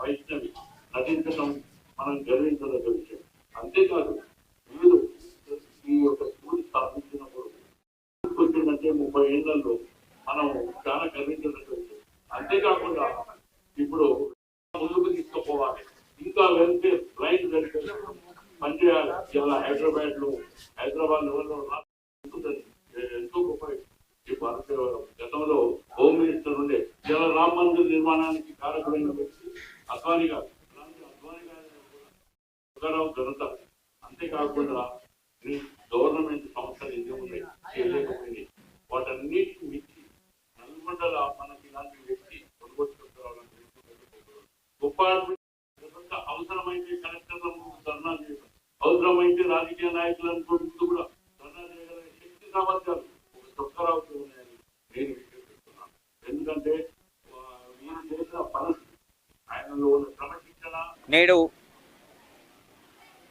వైష్ణవి నటించడం మనం గర్వించదగ్గ విషయం అంతేకాదు వీరు ఈ యొక్క స్కూల్ స్థాపించినప్పుడు వచ్చిందంటే ముప్పై ఏళ్ళలో మనం చాలా గర్వించదగ్గ విషయం అంతేకాకుండా ఇప్పుడు ముందుకు తీసుకుపోవాలి. ఇంకా వెళ్తే బ్లైండ్ వెళ్తే పనిచేయాలి ఇలా హైదరాబాద్లో హైదరాబాద్ లెవెల్లో ఎంతో గొప్ప ఈ భారత గతంలో హోమ్ మినిస్టర్ ఉండే ఇలా రామ్ మందిర్ నిర్మాణానికి కారకులైన వ్యక్తి అద్వాని గారు. ఇలాంటి అద్వాని గారి ఘనత. అంతేకాకుండా గవర్నమెంట్ సంస్థలు ఎన్ని ఉన్నాయి చేయలేకపోయినాయి వాటన్నిటిని మించి నల్గొండల మనకి ఇలాంటి వ్యక్తి గొప్ప అవసరమైతే కలెక్టర్ల ముందు ధర్నా చేయడం అవసరమైతే రాజకీయ నాయకులను ముందు కూడా ధర్నా చేయగల శక్తి సామర్థ్యాలు ఒక చొక్కరావుకి ఉన్నాయని నేను విశ్వసిస్తున్నాను ఎందుకంటే ఆ, వీరు చేసిన పని ఆయనలో ఉన్న క్రమశిక్షణ నేడు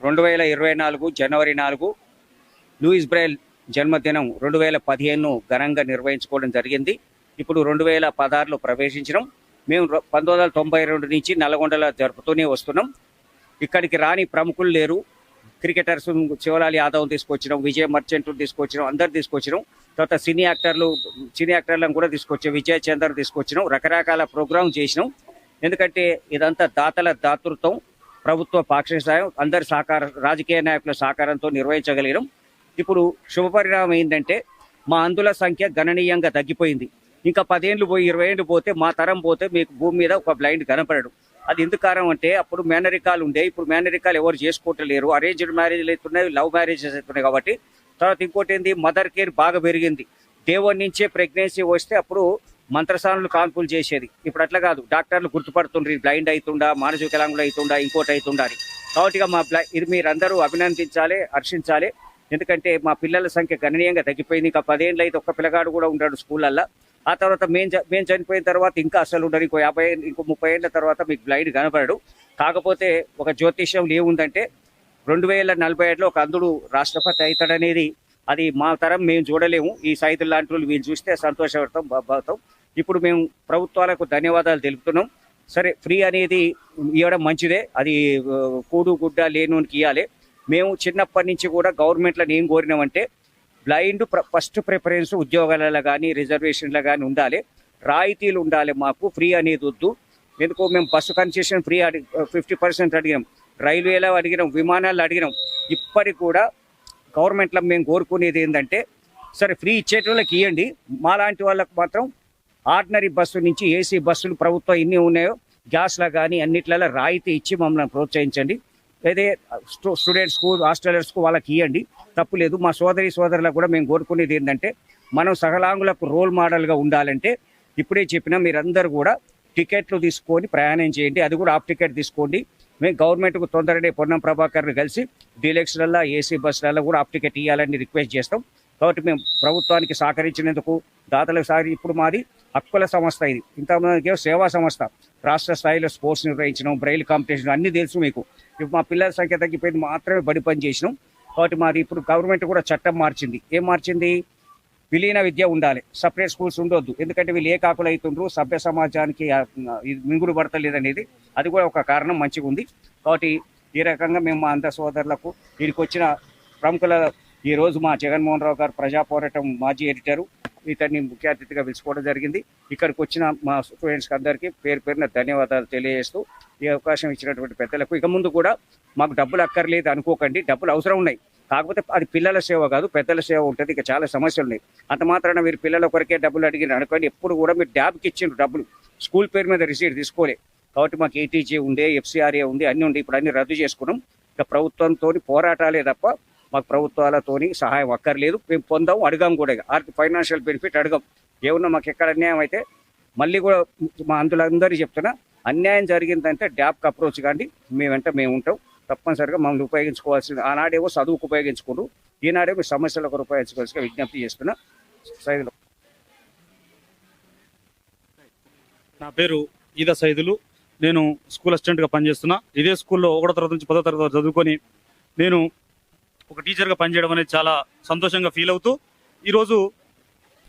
రెండు వేల ఇరవై నాలుగు జనవరి నాలుగు లూయిస్ బ్రైల్ జన్మదినం రెండు వేల పదిహేను ఘనంగా నిర్వహించుకోవడం జరిగింది. ఇప్పుడు రెండు వేల పదహారులో ప్రవేశించడం. మేము పంతొమ్మిది వందల తొంభై రెండు నుంచి నల్గొండలో జరుపుతూనే వస్తున్నాం. ఇక్కడికి రాని ప్రముఖులు లేరు. క్రికెటర్స్ శివలాల్ యాదవ్ తీసుకొచ్చినాం విజయ్ మర్చెంట్ తీసుకొచ్చినాం అందరు తీసుకొచ్చినాం. తర్వాత సినీ యాక్టర్లు సినీ యాక్టర్లను కూడా తీసుకొచ్చాం విజయ్ చందర్ తీసుకొచ్చినాం. రకరకాల ప్రోగ్రామ్ చేసినాం. ఎందుకంటే ఇదంతా దాతల దాతృత్వం ప్రభుత్వ పాక్షిక సాయం అందరి సహకార రాజకీయ నాయకుల సహకారంతో నిర్వహించగలిగినాం. ఇప్పుడు శుభపరిణామం ఏంటంటే మా అందుల సంఖ్య గణనీయంగా తగ్గిపోయింది. ఇంకా పదేళ్ళు పోయి ఇరవై ఏళ్ళు పోతే మా తరం పోతే మీకు భూమి మీద ఒక బ్లైండ్ కనపడడు. అది ఎందుకు కారణం అంటే అప్పుడు మేనరికాలు ఉండే ఇప్పుడు మేనరికాలు ఎవరు చేసుకోవట్లేరు. అరేంజ్డ్ మ్యారేజ్లు అవుతున్నాయి లవ్ మ్యారేజెస్ అవుతున్నాయి కాబట్టి. తర్వాత ఇంకోటి ఏంది మదర్ కేర్ బాగా పెరిగింది. దేవుడి నుంచే ప్రెగ్నెన్సీ వస్తే అప్పుడు మంత్రసానులు కాన్పులు చేసేది. ఇప్పుడు అట్లా కాదు. డాక్టర్లు గుర్తుపడుతుండ్రు బ్లైండ్ అవుతుండా మానసిక వికలాంగులు అవుతుండా ఇంకోటి అవుతుండా అని. కాబట్టి మా బ్లై ఇది మీరందరూ అభినందించాలి హర్షించాలి. ఎందుకంటే మా పిల్లల సంఖ్య గణనీయంగా తగ్గిపోయింది. ఇంకా పదేళ్ళు అయితే ఒక్క పిల్లగాడు కూడా ఉంటాడు స్కూళ్ళల్లో. ఆ తర్వాత మేము చ- మేము చనిపోయిన తర్వాత ఇంకా అసలు ఉండరు. ఇంకో యాభై ఏళ్ళ- ఇంకో ముప్పై ఏళ్ళ తర్వాత మీకు బ్లైండ్ కనపడడు. కాకపోతే ఒక జ్యోతిష్యం ఏముందంటే రెండు వేల నలభై ఏడులో ఒక అందుడు రాష్ట్రపతి అవుతాడనేది అది మా తరం మేము చూడలేము. ఈ సైతులు లాంటి వాళ్ళు వీళ్ళు చూస్తే సంతోషపడతాం బాగుతాం ఇప్పుడు మేము ప్రభుత్వాలకు ధన్యవాదాలు తెలుపుతున్నాం. సరే ఫ్రీ అనేది ఇవ్వడం మంచిదే. అది కూడు గుడ్డ లేనోనికి ఇవ్వాలి మేము చిన్నప్పటి నుంచి కూడా గవర్నమెంట్లో ఏం కోరినామంటే బ్లైండ్ ఫస్ట్ ప్రిఫరెన్స్ ఉద్యోగాలలో కానీ రిజర్వేషన్లో కానీ ఉండాలి. రాయితీలు ఉండాలి మాకు ఫ్రీ అనేది వద్దు. ఎందుకు మేము బస్సు కన్సెషన్ ఫ్రీ అడి ఫిఫ్టీ పర్సెంట్ అడిగినాం రైల్వేలో అడిగినాం విమానాలు అడిగినాం. ఇప్పటికి కూడా గవర్నమెంట్లో మేము కోరుకునేది ఏంటంటే సరే ఫ్రీ ఇచ్చేటోళ్ళకి ఇవ్వండి మాలాంటి వాళ్ళకి మాత్రం ఆర్డినరీ బస్సు నుంచి ఏసీ బస్సులు ప్రభుత్వం ఎన్ని ఉన్నాయో గ్యాస్లో కానీ అన్నిట్లలో రాయితీ ఇచ్చి మమ్మల్ని ప్రోత్సహించండి. అయితే స్టూడెంట్స్కు హాస్టలర్స్కు వాళ్ళకి ఇవ్వండి తప్పులేదు మా సోదరి సోదరులకు కూడా మేము కోరుకునేది ఏంటంటే మనం సకలాంగులకు రోల్ మోడల్గా ఉండాలంటే ఇప్పుడే చెప్పిన మీరందరూ కూడా టికెట్లు తీసుకొని ప్రయాణం చేయండి. అది కూడా ఆఫ్ టికెట్ తీసుకోండి. మేము గవర్నమెంట్కు తొందరనే పొన్నం ప్రభాకర్ని కలిసి డీలక్స్లలో ఏసీ బస్సులలో కూడా ఆఫ్ టికెట్ ఇవ్వాలని రిక్వెస్ట్ చేస్తాం. కాబట్టి మేము ప్రభుత్వానికి సహకరించినందుకు దాతలకు సహకరి ఇప్పుడు మాది హక్కుల సంస్థ ఇది. ఇంతమందికి సేవా సంస్థ. రాష్ట్ర స్థాయిలో స్పోర్ట్స్ నిర్వహించడం బ్రైల్ కాంపిటీషన్ అన్ని తెలుసు మీకు. ఇప్పుడు మా పిల్లల సంఖ్య తగ్గిపోయింది మాత్రమే బడి పని చేసినాం. కాబట్టి మాది ఇప్పుడు గవర్నమెంట్ కూడా చట్టం మార్చింది. ఏం మార్చింది? విలీన విద్య ఉండాలి. సపరేట్ స్కూల్స్ ఉండొద్దు. ఎందుకంటే వీళ్ళు ఏ కాకులు అవుతుండ్రు? సభ్య సమాజానికి ఇది మింగుడు పడతలేదు అనేది అది కూడా ఒక కారణం మంచిగా ఉంది. కాబట్టి ఈ రకంగా మేము మా అంత సోదరులకు వీడికి వచ్చిన ప్రముఖుల ఈరోజు మా జగన్మోహన్ రావు గారు ప్రజా పోరాటం మాజీ ఎడిటరు. ఇతన్ని ముఖ్య అతిథిగా పిలుచుకోవడం జరిగింది. ఇక్కడికి వచ్చిన మా స్టూడెంట్స్కి అందరికీ పేరు పేరున ధన్యవాదాలు తెలియజేస్తూ ఈ అవకాశం ఇచ్చినటువంటి పెద్దలకు. ఇక ముందు కూడా మాకు డబ్బులు అక్కర్లేదు అనుకోకండి. డబ్బులు అవసరం ఉన్నాయి. కాకపోతే అది పిల్లల సేవ కాదు పెద్దల సేవ ఉంటుంది. ఇక చాలా సమస్యలు ఉన్నాయి. అంత మాత్రాన మీరు పిల్లల కొరకే డబ్బులు అడిగిన అనుకోండి. ఎప్పుడు కూడా మీరు డ్యాబ్కి ఇచ్చిండ్రు డబ్బులు. స్కూల్ పేరు మీద రిసీట్ తీసుకోలే. కాబట్టి మాకు ఏటీజీ ఉంది ఎఫ్సీఆర్ఏ ఉంది అన్నీ ఉండే. ఇప్పుడు అన్ని రద్దు చేసుకున్నాం. ఇక ప్రభుత్వంతో పోరాటాలే తప్ప మాకు ప్రభుత్వాలతోని సహాయం అక్కర్లేదు. మేము పొందాం అడగాం కూడా ఆర్థిక ఫైనాన్షియల్ బెనిఫిట్ అడగాం ఏమన్నా మాకు ఎక్కడ అన్యాయం అయితే మళ్ళీ కూడా మా అందులందరికీ చెప్తున్నా అన్యాయం జరిగిందంటే డ్యాప్కి అప్రోచ్ కానీ మేము వెంట మేము ఉంటాం. తప్పనిసరిగా మమ్మల్ని ఉపయోగించుకోవాల్సింది. ఆనాడేమో చదువుకు ఉపయోగించుకోరు ఈనాడేమో సమస్యలకు ఉపయోగించుకోవాల్సిన విజ్ఞప్తి చేస్తున్నా. సైదులు. నా పేరు ఈద సైదులు. నేను స్కూల్ అసిస్టెంట్గా పనిచేస్తున్నా. ఇదే స్కూల్లో ఒకటో తరగతి నుంచి పదో తరగతి చదువుకొని నేను ఒక టీచర్గా పనిచేయడం అనేది చాలా సంతోషంగా ఫీల్ అవుతూ ఈరోజు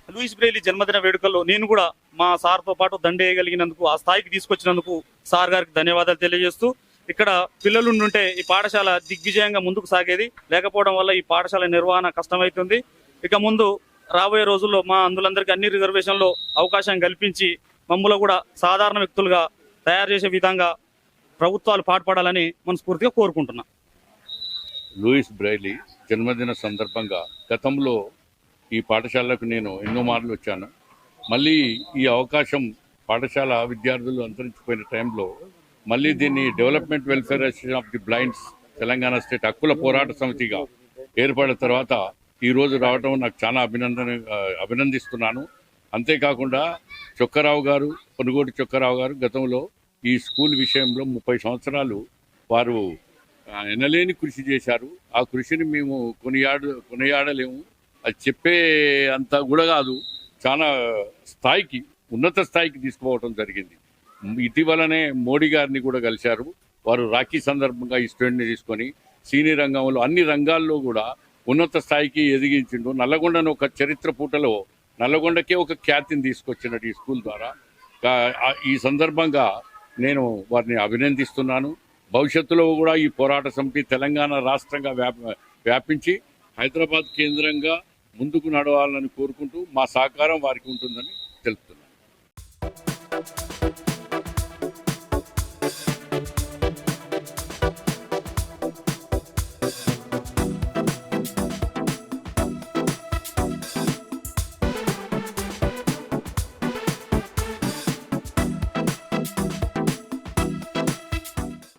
లూయిస్ బ్రెయిలీ జన్మదిన వేడుకల్లో నేను కూడా మా సార్తో పాటు దండేయగలిగినందుకు ఆ స్థాయికి తీసుకొచ్చినందుకు సార్ గారికి ధన్యవాదాలు తెలియజేస్తూ ఇక్కడ పిల్లలుండుంటే ఈ పాఠశాల దిగ్విజయంగా ముందుకు సాగేది. లేకపోవడం వల్ల ఈ పాఠశాల నిర్వహణ కష్టమవుతుంది ఇక ముందు రాబోయే రోజుల్లో మా అందులందరికీ అన్ని రిజర్వేషన్లో అవకాశం కల్పించి మమ్మల్ని కూడా సాధారణ వ్యక్తులుగా తయారు చేసే విధంగా ప్రభుత్వాలు పాటుపడాలని మనస్ఫూర్తిగా కోరుకుంటున్నాం. లూయిస్ బ్రైలీ జన్మదిన సందర్భంగా గతంలో ఈ పాఠశాలకు నేను ఎన్నో మార్లు వచ్చాను. మళ్ళీ ఈ అవకాశం పాఠశాల విద్యార్థులు అంతరించిపోయిన టైంలో మళ్ళీ దీన్ని development welfare association of the blinds Telangana state హక్కుల పోరాట సమితిగా ఏర్పడిన తర్వాత ఈ రోజు రావడం నాకు చాలా అభినందన అభినందిస్తున్నాను. అంతేకాకుండా చొక్కరావు గారు పొనుగోటి చొక్కరావు గారు గతంలో ఈ స్కూల్ విషయంలో ముప్పై సంవత్సరాలు వారు ఎనలేని కృషి చేశారు. ఆ కృషిని మేము కొనియాడ కొనియాడలేము. అది చెప్పే అంత కూడా కాదు. చాలా స్థాయికి ఉన్నత స్థాయికి తీసుకోవటం జరిగింది. ఇటీవలనే మోడీ గారిని కూడా కలిశారు. వారు రాఖీ సందర్భంగా ఈ స్టూడెంట్ని తీసుకొని సీనియర్ రంగంలో అన్ని రంగాల్లో కూడా ఉన్నత స్థాయికి ఎదిగించిండు. నల్లగొండను ఒక చరిత్ర పూటలో నల్లగొండకే ఒక ఖ్యాతిని తీసుకొచ్చినట్టు ఈ స్కూల్ ద్వారా. ఈ సందర్భంగా నేను వారిని అభినందిస్తున్నాను. భవిష్యత్తులో కూడా ఈ పోరాట సమితి తెలంగాణ రాష్ట్రంగా వ్యాపించి హైదరాబాద్ కేంద్రంగా ముందుకు నడవాలని కోరుకుంటూ మా సహకారం వారికి ఉంటుందని తెలుపుతున్నాను